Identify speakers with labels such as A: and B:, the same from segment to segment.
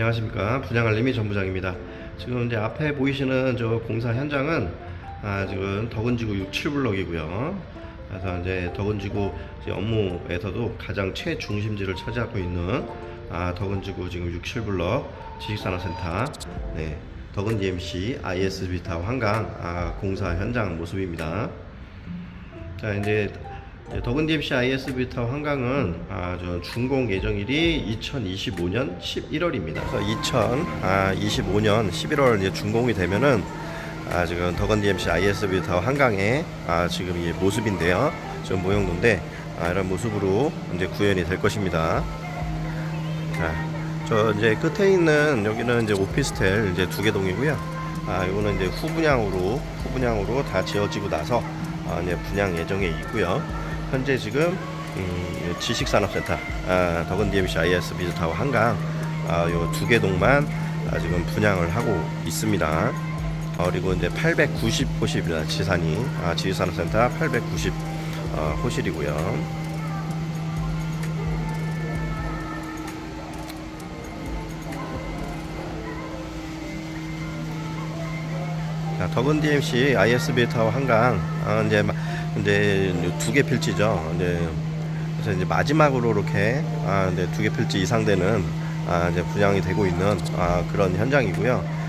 A: 안녕하십니까 분양알림이 전부장입니다. 지금 이제 앞에 보이시는 저 공사 현장은 아, 지금 덕은지구 6, 7블럭이고요. 그래서 이제 덕은지구 업무에서도 가장 최중심지를 차지하고 있는 아, 덕은지구 지금 6, 7블럭 지식산업센터 네, 덕은 DMC ISB 타워 한강 아, 공사 현장 모습입니다. 자 이제 덕은 DMC ISB 타워 한강은 아, 저 준공 예정일이 2025년 11월입니다. 그래서 2025년 11월 이제 준공이 되면은 아, 지금 덕은 DMC ISB 타워 한강의 아, 지금 이 모습인데요. 지금 모형도인데 아, 이런 모습으로 이제 구현이 될 것입니다. 자, 저 이제 끝에 있는 여기는 이제 오피스텔 이제 두 개 동이고요. 아, 이거는 이제 후분양으로 후분양으로 다 지어지고 나서 아, 이제 분양 예정에 있고요. 현재 지금 음, 지식산업센터 아, 덕은 DMC ISB 타워 한강 아, 요두 개 동만 아, 지금 분양을 하고 있습니다. 어, 그리고 이제 890 호실입니다. 지산이 아, 지식산업센터 890 어, 호실이고요. 자, 덕은 DMC ISB 타워 한강 아, 이제 마- 이제 두개 필지죠. 이제 그래서 이제 마지막으로 이렇게 아, 이제 두 개 필지 이상 되는 아, 이제 분양이 되고 있는 아, 그런 현장이고요.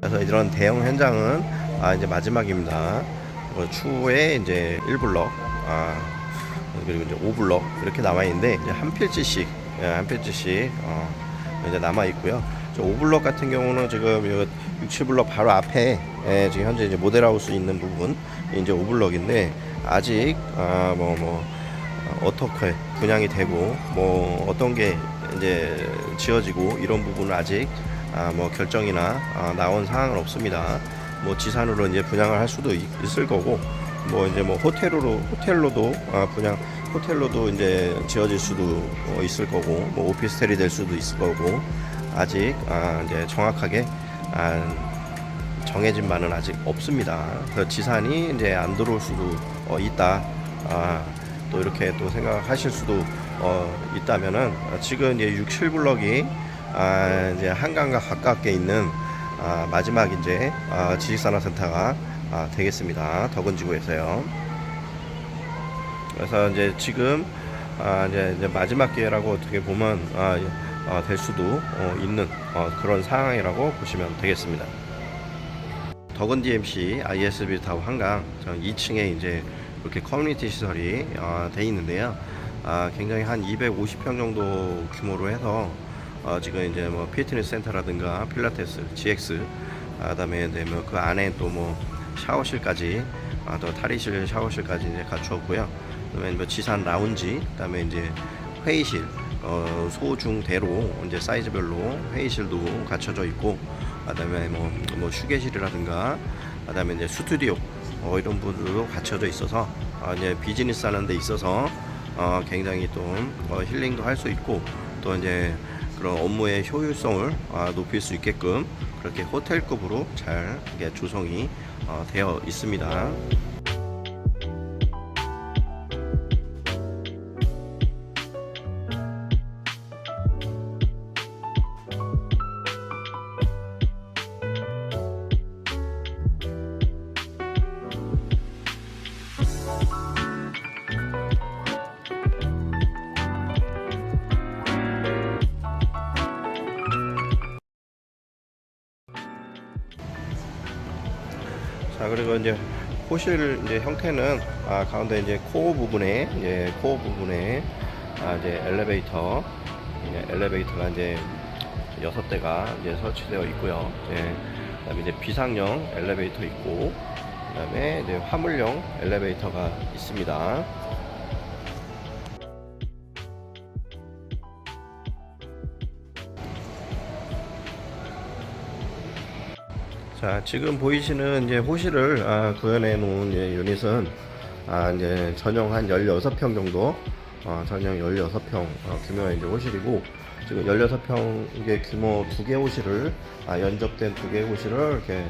A: 그래서 이런 대형 현장은 아, 이제 마지막입니다. 그 추후에 이제 1블럭 아, 그리고 이제 5블럭 이렇게 남아 있는데 이제 한 필지씩 예, 한 필지씩 어, 이제 남아 있고요. 저 5블럭 같은 경우는 지금 이 6, 7블럭 바로 앞에 예, 지금 현재 이제 모델하우스 있는 부분 이제 5블럭인데 아직 아, 뭐 뭐, 어떻게 분양이 되고 뭐 어떤 게 이제 지어지고 이런 부분은 아직 아, 뭐 결정이나 아, 나온 사항은 없습니다. 뭐 지산으로 이제 분양을 할 수도 있, 을 거고 뭐 이제 뭐 호텔로 호텔로도 아, 분양 호텔로도 이제 지어질 수도 어, 있을 거고 뭐 오피스텔이 될 수도 있을 거고 아직 아, 이제 정확하게 아, 정해진 바는 아직 없습니다. 그래서 지산이 이제 안 들어올 수도 어, 있다. 아, 또 이렇게 또 생각하실 수도 어, 있다면은 아, 지금 이제 6, 7블럭이 아, 이제 한강과 가깝게 있는 아, 마지막 이제 아, 지식산업센터가 아, 되겠습니다. 덕은지구에서요. 그래서 이제 지금 아, 이제, 이제 마지막 기회라고 어떻게 보면 아, 아, 될 수도 어, 있는 어, 그런 상황이라고 보시면 되겠습니다. 덕은 DMC ISB 타워 한강 저 2층에 이제 이렇게 커뮤니티 시설이 어, 돼 있는데요. 아, 굉장히 한 250평 정도 규모로 해서 어, 지금 이제 뭐 피트니스 센터라든가 필라테스, GX, 아, 그다음에 이제 뭐 그 안에 또 뭐 샤워실까지, 아, 또 탈의실, 샤워실까지 이제 갖추었고요. 그다음에 뭐 지산 라운지, 그다음에 이제 회의실, 어, 소중대로 이제 사이즈별로 회의실도 갖춰져 있고, 그다음에 뭐, 뭐 휴게실이라든가, 그다음에 이제 스튜디오 어, 이런 부분도 갖춰져 있어서 어, 이제 비즈니스 하는 데 있어서 어, 굉장히 또 어, 힐링도 할 수 있고 또 이제 그런 업무의 효율성을 아, 높일 수 있게끔 그렇게 호텔급으로 잘 이게 조성이 어, 되어 있습니다. 자 그리고 이제 호실 이제 형태는 아, 가운데 이제 코어 부분에 이제 코어 부분에 아, 이제 엘리베이터 이제 엘리베이터가 이제 여섯 대가 이제 설치되어 있고요. 이제 그다음에 이제 비상형 엘리베이터 있고 그다음에 이제 화물용 엘리베이터가 있습니다. 자, 지금 보이시는 이제 호실을 아, 구현해 놓은 이제 유닛은 아, 이제 전용 한 16평 정도, 어, 전용 16평 어, 규모의 이제 호실이고, 지금 16평의 규모 두 개 호실을, 아, 연접된 두 개 호실을 이렇게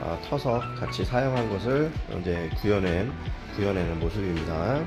A: 아, 터서 같이 사용한 것을 이제 구현해, 구현해낸 모습입니다.